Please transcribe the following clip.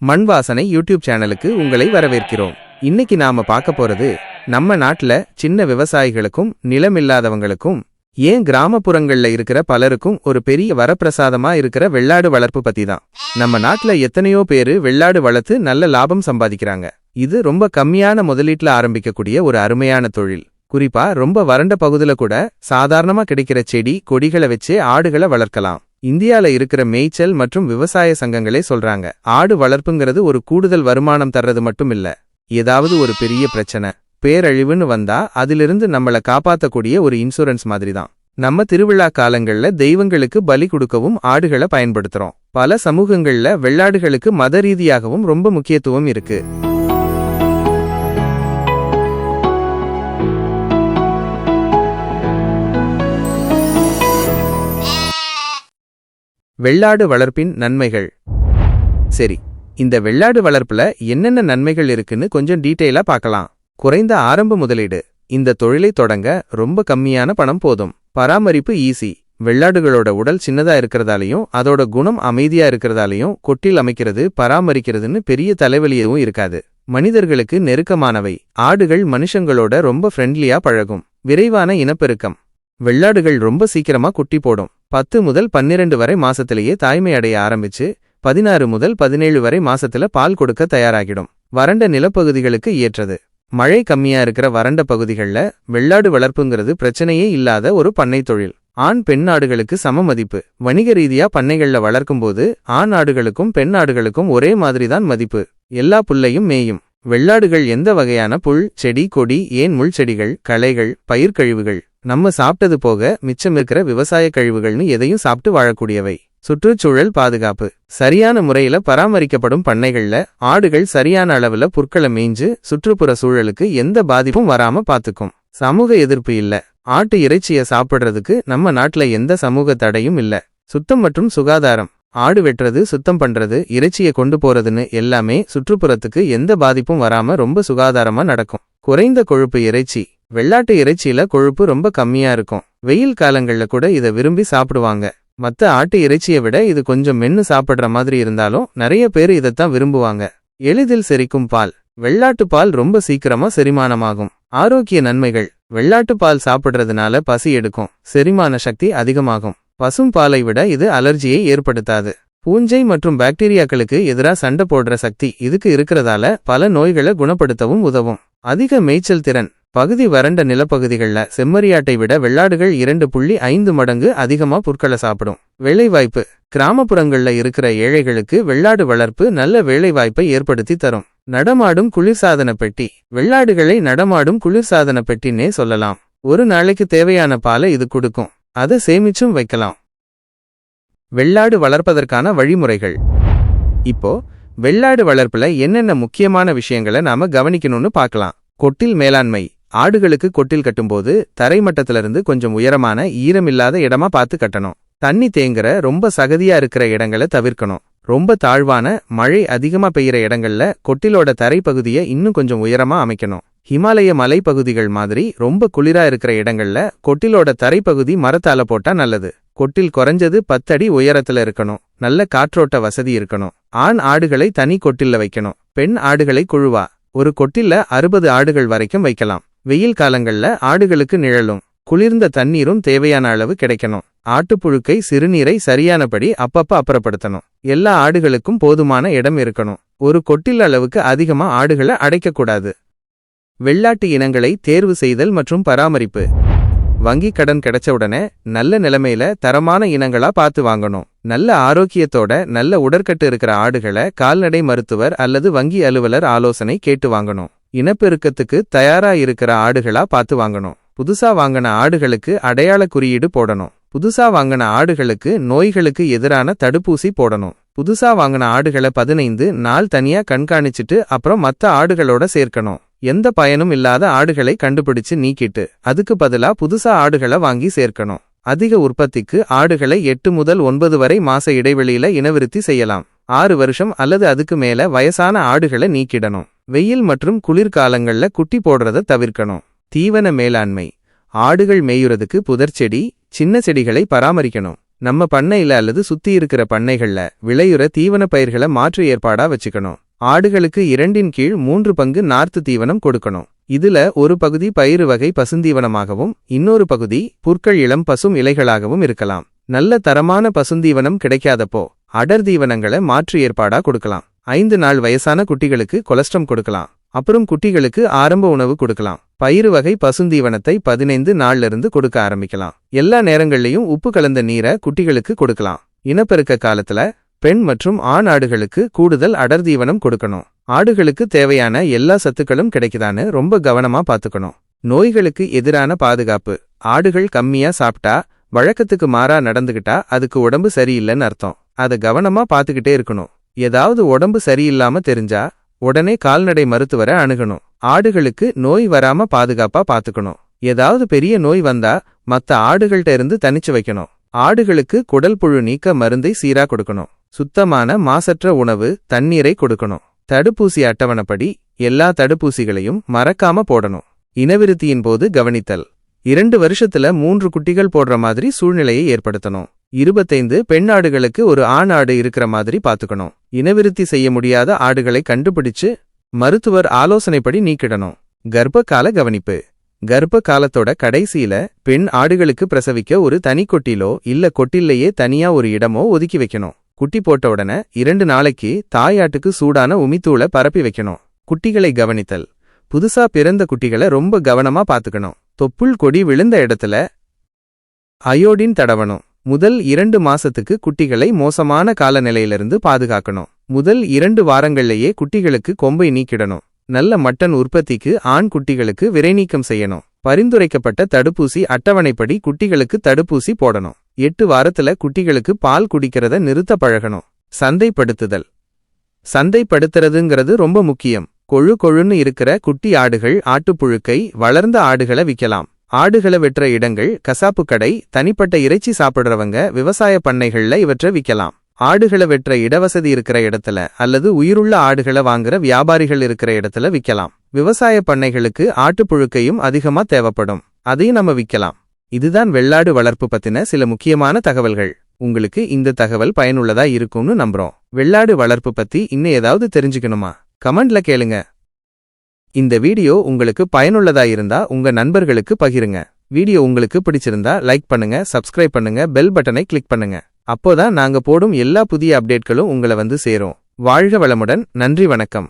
மண் வாசனை யூடியூப் சேனலுக்கு உங்களை வரவேற்கிறோம். இன்னைக்கு நாம பார்க்க போறது நம்ம நாட்டுல சின்ன விவசாயிகளுக்கும் நிலமில்லாதவங்களுக்கும் ஏன் கிராமப்புறங்கள்ல இருக்கிற பலருக்கும் ஒரு பெரிய வரப்பிரசாதமா இருக்கிற வெள்ளாடு வளர்ப்பு பத்தி தான். நம்ம நாட்டுல எத்தனையோ பேரு வெள்ளாடு வளர்த்து நல்ல லாபம் சம்பாதிக்கிறாங்க. இது ரொம்ப கம்மியான முதலீட்டுல ஆரம்பிக்கக்கூடிய ஒரு அருமையான தொழில். குறிப்பா ரொம்ப வறண்ட பகுதியில கூட சாதாரணமா கிடைக்கிற செடி கொடிகளை வச்சு ஆடுகளை வளர்க்கலாம். இந்தியால இருக்கிற மேய்ச்சல் மற்றும் விவசாய சங்கங்களே சொல்றாங்க. ஆடு வளர்ப்புங்கிறது ஒரு கூடுதல் வருமானம் தர்றது மட்டும் இல்ல. ஏதாவது ஒரு பெரிய பிரச்சனை பேரழிவுன்னு வந்தா அதிலிருந்து நம்மள காப்பாத்தக்கூடிய ஒரு இன்சூரன்ஸ் மாதிரி தான் நம்ம திருவிழா காலங்கள்ல தெய்வங்களுக்கு பலி கொடுக்கவும் ஆடுகளை பயன்படுத்துறோம். பல சமூகங்கள்ல வெள்ளாடுகளுக்கு மத ரீதியாகவும் ரொம்ப முக்கியத்துவம் இருக்கு. வெள்ளாடு வளர்ப்பின் நன்மைகள். சரி இந்த வெள்ளாடு வளர்ப்புல என்னென்ன நன்மைகள் இருக்குன்னு கொஞ்சம் டீட்டெயிலா பார்க்கலாம். குறைந்த ஆரம்ப முதலீடு. இந்த தொழிலை தொடங்க ரொம்ப கம்மியான பணம் போதும். பராமரிப்பு ஈஸி. வெள்ளாடுகளோட உடல் சின்னதா இருக்கிறதாலையும் அதோட குணம் அமைதியா இருக்கிறதாலையும் கொட்டில் அமைக்கிறது பராமரிக்கிறதுன்னு பெரிய தலைவலியவும் இருக்காது. மனிதர்களுக்கு நெருக்கமானவை. ஆடுகள் மனுஷங்களோட ரொம்ப ஃப்ரெண்ட்லியா பழகும். விரைவான இனப்பெருக்கம். வெள்ளாடுகள் ரொம்ப சீக்கிரமா குட்டி போடும். பத்து முதல் பன்னிரண்டு வரை மாசத்திலேயே தாய்மை அடைய ஆரம்பிச்சு பதினாறு முதல் பதினேழு வரை மாசத்துல பால் கொடுக்க தயாராகிடும். வறண்ட நிலப்பகுதிகளுக்கு ஏற்றது. மழை கம்மியா இருக்கிற வறண்ட பகுதிகள்ல வெள்ளாடு வளர்ப்புங்கிறது பிரச்சனையே இல்லாத ஒரு பண்ணை தொழில். ஆண் பெண் ஆடுகளுக்கு சம மதிப்பு. வணிக ரீதியா பண்ணைகள்ல வளர்க்கும்போது ஆண் ஆடுகளுக்கும் பெண் ஆடுகளுக்கும் ஒரே மாதிரிதான் மதிப்பு. எல்லா புல்லையும் மேயும். வெள்ளாடுகள் எந்த வகையான புல் செடி கொடி ஏன் முள் செடிகள் களைகள் பயிர்க்கழிவுகள் நம்ம சாப்பிட்டது போக மிச்சம் இருக்கிற விவசாய கழிவுகள்னு எதையும் சாப்பிட்டு வாழக்கூடியவை. சுற்றுச்சூழல் பாதுகாப்பு. சரியான முறையில பராமரிக்கப்படும் பண்ணைகள்ல ஆடுகள் சரியான அளவுல புற்களை மேய்ஞ்சு சுற்றுப்புற சூழலுக்கு எந்த பாதிப்பும் வராம பாத்துக்கும். சமூக எதிர்ப்பு இல்ல. ஆட்டு இறைச்சிய சாப்பிடுறதுக்கு நம்ம நாட்டுல எந்த சமூக தடையும் இல்ல. சுத்தம் மற்றும் சுகாதாரம். ஆடு வெட்டுறது சுத்தம் பண்றது இறைச்சியை கொண்டு போறதுன்னு எல்லாமே சுற்றுப்புறத்துக்கு எந்த பாதிப்பும் வராம ரொம்ப சுகாதாரமா நடக்கும். குறைந்த கொழுப்பு இறைச்சி வெள்ளாட்டு இறைச்சியில கொழுப்பு ரொம்ப கம்மியா இருக்கும். வெயில் காலங்கள்ல கூட இதை விரும்பி சாப்பிடுவாங்க. மத்த ஆட்டு இறைச்சியை விட இது கொஞ்சம் மென்னு சாப்பிடுற மாதிரி இருந்தாலும் நிறைய பேர் இதைத்தான் விரும்புவாங்க. எளிதில் செரிக்கும் பால். வெள்ளாட்டு பால் ரொம்ப சீக்கிரமா செரிமானமாகும். ஆரோக்கிய நன்மைகள். வெள்ளாட்டு பால் சாப்பிடுறதுனால பசி எடுக்கும். செரிமான சக்தி அதிகமாகும். பசும் பாலை விட இது அலர்ஜியை ஏற்படுத்தாது. பூஞ்சை மற்றும் பாக்டீரியாக்களுக்கு எதிரா சண்டை போடுற சக்தி இதுக்கு இருக்கிறதால பல நோய்களை குணப்படுத்தவும் உதவும். அதிக மேய்ச்சல் திறன். பகுதி வறண்ட நிலப்பகுதிகள்ல செம்மறியாட்டை விட வெள்ளாடுகள் இரண்டு புள்ளி ஐந்து மடங்கு அதிகமா புற்களை சாப்பிடும். வேலைவாய்ப்பு. கிராமப்புறங்கள்ல இருக்கிற ஏழைகளுக்கு வெள்ளாடு வளர்ப்பு நல்ல வேலைவாய்ப்பை ஏற்படுத்தி தரும். நடமாடும் குளிர்சாதன பெட்டி. வெள்ளாடுகளை நடமாடும் குளிர்சாதன பெட்டின்னே சொல்லலாம். ஒரு நாளைக்கு தேவையான பாலை இது கொடுக்கும். அதை சேமிச்சும் வைக்கலாம். வெள்ளாடு வளர்ப்பதற்கான வழிமுறைகள். இப்போ வெள்ளாடு வளர்ப்புல என்னென்ன முக்கியமான விஷயங்களை நாம கவனிக்கணும்னு பார்க்கலாம். கொட்டில் மேலாண்மை. ஆடுகளுக்கு கொட்டில் கட்டும்போது தரைமட்டத்திலிருந்து கொஞ்சம் உயரமான ஈரமில்லாத இடமா பார்த்து கட்டணும். தண்ணி தேங்குற ரொம்ப சகதியா இருக்கிற இடங்களை தவிர்க்கணும். ரொம்ப தாழ்வான மழை அதிகமா பெய்யற இடங்கள்ல கொட்டிலோட தரைப்பகுதியை இன்னும் கொஞ்சம் உயரமா அமைக்கணும். ஹிமாலய மலைப்பகுதிகள் மாதிரி ரொம்ப குளிரா இருக்கிற இடங்கள்ல கொட்டிலோட தரைப்பகுதி மரத்தால போட்டா நல்லது. கொட்டில் குறைஞ்சது பத்தடி உயரத்துல இருக்கணும். நல்ல காற்றோட்ட வசதி இருக்கணும். ஆண் ஆடுகளை தனி கொட்டில்ல வைக்கணும். பெண் ஆடுகளை குழுவா. ஒரு கொட்டில்ல அறுபது ஆடுகள் வரைக்கும் வைக்கலாம். வெயில் காலங்கள்ல ஆடுகளுக்கு நிழலும். குளிர்ந்த தண்ணீரும் தேவையான அளவு கிடைக்கணும். ஆட்டுப்புழுக்கை சிறுநீரை சரியானபடி அப்பப்ப அப்புறப்படுத்தணும். எல்லா ஆடுகளுக்கும் போதுமான இடம் இருக்கணும். ஒரு கொட்டில் அளவுக்கு அதிகமா ஆடுகளை அடைக்கக்கூடாது. வெள்ளாட்டு இனங்களை தேர்வு செய்தல் மற்றும் பராமரிப்பு. வங்கி கடன் கிடைச்ச உடனே நல்ல நிலைமையில தரமான இனங்களா பார்த்து வாங்கணும். நல்ல ஆரோக்கியத்தோட நல்ல உடற்கட்டு இருக்கிற ஆடுகளை கால்நடை மருத்துவர் அல்லது வங்கி அலுவலர் ஆலோசனை கேட்டு வாங்கணும். இனப்பெருக்கத்துக்கு தயாரா இருக்கிற ஆடுகளா பார்த்து வாங்கணும். புதுசா வாங்கின ஆடுகளுக்கு அடையாள குறியீடு போடணும். புதுசா வாங்கின ஆடுகளுக்கு நோய்களுக்கு எதிரான தடுப்பூசி போடணும். புதுசா வாங்கின ஆடுகளை பதினைந்து நாள் தனியா கண்காணிச்சிட்டு அப்புறம் மத்த ஆடுகளோட சேர்க்கணும். எந்த பயனும் இல்லாத ஆடுகளை கண்டுபிடிச்சு நீக்கிட்டு அதுக்கு பதிலா புதுசா ஆடுகளை வாங்கி சேர்க்கணும். அதிக உற்பத்திக்கு ஆடுகளை எட்டு முதல் ஒன்பது வரை மாச இடைவெளியில இனவிருத்தி செய்யலாம். ஆறு வருஷம் அல்லது அதுக்கு மேல வயசான ஆடுகளை நீக்கிடணும். வெயில் மற்றும் குளிர்காலங்கள்ல குட்டி போடுறத தவிர்க்கணும். தீவன மேலாண்மை. ஆடுகள் மேயுறதுக்கு புதர்ச்செடி சின்ன செடிகளை பராமரிக்கணும். நம்ம பண்ணையில அல்லது சுத்தி இருக்கிற பண்ணைகள்ல விளையுற தீவன பயிர்களை மாற்று ஏற்பாடா வச்சுக்கணும். ஆடுகளுக்கு இரண்டின் கீழ் மூன்று பங்கு நார்த்து தீவனம் கொடுக்கணும். இதுல ஒரு பகுதி பயிறு வகை பசுந்தீவனமாகவும் இன்னொரு பகுதி புற்கள் இளம் பசும் இலைகளாகவும் இருக்கலாம். நல்ல தரமான பசுந்தீவனம் கிடைக்காதப்போ அடர் தீவனங்களை மாற்று ஏற்பாடா கொடுக்கலாம். ஐந்து நாள் வயசான குட்டிகளுக்கு கொலஸ்ட்ரம் கொடுக்கலாம். அப்புறம் குட்டிகளுக்கு ஆரம்ப உணவு கொடுக்கலாம். பயிறு வகை பசுந்தீவனத்தை பதினைந்து நாள்ல இருந்து கொடுக்க ஆரம்பிக்கலாம். எல்லா நேரங்கள்லயும் உப்பு கலந்த நீரை குட்டிகளுக்கு கொடுக்கலாம். இனப்பெருக்க காலத்துல பெண் மற்றும் ஆண் ஆடுகளுக்கு கூடுதல் அடர்தீவனம் கொடுக்கணும். ஆடுகளுக்கு தேவையான எல்லா சத்துக்களும் கிடைக்குதான்னு ரொம்ப கவனமா பாத்துக்கணும் நோய்களுக்கு எதிரான பாதுகாப்பு. ஆடுகள் கம்மியா சாப்பிட்டா வழக்கத்துக்கு மாறா நடந்துகிட்டா அதுக்கு உடம்பு சரியில்லைன்னு அர்த்தம். அதை கவனமா பாத்துக்கிட்டே இருக்கணும். ஏதாவது உடம்பு சரியில்லாம தெரிஞ்சா உடனே கால்நடை மருத்துவரை அணுகணும். ஆடுகளுக்கு நோய் வராம பாதுகாப்பா பாத்துக்கணும். ஏதாவது பெரிய நோய் வந்தா மத்த ஆடுகள்கிட்ட இருந்து தனிச்சு வைக்கணும். ஆடுகளுக்கு குடல் புழு நீக்க மருந்தை சீரா கொடுக்கணும். சுத்தமான மாசற்ற உணவு தண்ணீரை கொடுக்கணும். தடுப்பூசி அட்டவணைப்படி எல்லா தடுப்பூசிகளையும் மறக்காம போடணும். இனவிருத்தியின் போது கவனித்தல். இரண்டு வருஷத்துல மூன்று குட்டிகள் போடுற மாதிரி சூழ்நிலையை ஏற்படுத்தணும். இருபத்தைந்து பெண் ஆடுகளுக்கு ஒரு ஆண் ஆடு இருக்கிற மாதிரி பாத்துக்கணும் இனவிருத்தி செய்ய முடியாத ஆடுகளை கண்டுபிடிச்சு மருத்துவர் ஆலோசனைப்படி நீக்கிடணும். கர்ப்பகால கவனிப்பு. கர்ப்ப காலத்தோட கடைசியில பெண் ஆடுகளுக்கு பிரசவிக்க ஒரு தனி கொட்டிலோ இல்ல கொட்டில்லையே தனியா ஒரு இடமோ ஒதுக்கி வைக்கணும். குட்டி போட்ட உடனே இரண்டு நாளைக்கு தாயாட்டுக்கு சூடான உமித்தூளை பரப்பி வைக்கணும். குட்டிகளை கவனித்தல். புதுசா பிறந்த குட்டிகளை ரொம்ப கவனமா பாத்துக்கணும் தொப்புள் கொடி விழுந்த இடத்துல அயோடின் தடவணும். முதல் இரண்டு மாசத்துக்கு குட்டிகளை மோசமான காலநிலையிலிருந்து பாதுகாக்கணும். முதல் இரண்டு வாரங்களிலேயே குட்டிகளுக்கு கொம்பை நீக்கிடணும். நல்ல மட்டன் உற்பத்திக்கு ஆண் குட்டிகளுக்கு விரைநீக்கம் செய்யணும். பரிந்துரைக்கப்பட்ட தடுப்பூசி அட்டவணைப்படி குட்டிகளுக்கு தடுப்பூசி போடணும். எட்டு வாரத்துல குட்டிகளுக்கு பால் குடிக்கிறத நிறுத்த பழகணும். சந்தைப்படுத்துதல். சந்தைப்படுத்துறதுங்கிறது ரொம்ப முக்கியம். கொழு கொழுன்னு இருக்கிற குட்டி ஆடுகள் ஆட்டுப்புழுக்கை வளர்ந்த ஆடுகளை விக்கலாம் ஆடுகளை வெட்டுற இடங்கள் கசாப்பு கடை தனிப்பட்ட இறைச்சி சாப்பிடுறவங்க விவசாய பண்ணைகள்ல இவற்றை விக்கலாம். ஆடுகளை வெட்டுற இடவசதி இருக்கிற இடத்துல அல்லது உயிருள்ள ஆடுகளை வாங்குற வியாபாரிகள் இருக்கிற இடத்துல விக்கலாம். விவசாய பண்ணைகளுக்கு ஆட்டுப்புழுக்கையும் அதிகமா தேவைப்படும். அதையும் நம்ம விக்கலாம். இதுதான் வெள்ளாடு வளர்ப்பு பத்தின சில முக்கியமான தகவல்கள். உங்களுக்கு இந்த தகவல் பயனுள்ளதா இருக்கும்னு நம்புறோம். வெள்ளாடு வளர்ப்பு பத்தி இன்னும் ஏதாவது தெரிஞ்சுக்கணுமா? கமெண்ட்ல கேளுங்க. இந்த வீடியோ உங்களுக்கு பயனுள்ளதா இருந்தா உங்க நண்பர்களுக்கு பகிருங்க. வீடியோ உங்களுக்கு பிடிச்சிருந்தா லைக் பண்ணுங்க சப்ஸ்கிரைப் பண்ணுங்க பெல் பட்டனை கிளிக் பண்ணுங்க. அப்போதான் நாங்க போடும் எல்லா புதிய அப்டேட்களும் உங்களை வந்து சேரும். வாழ்க வளமுடன் நன்றி வணக்கம்.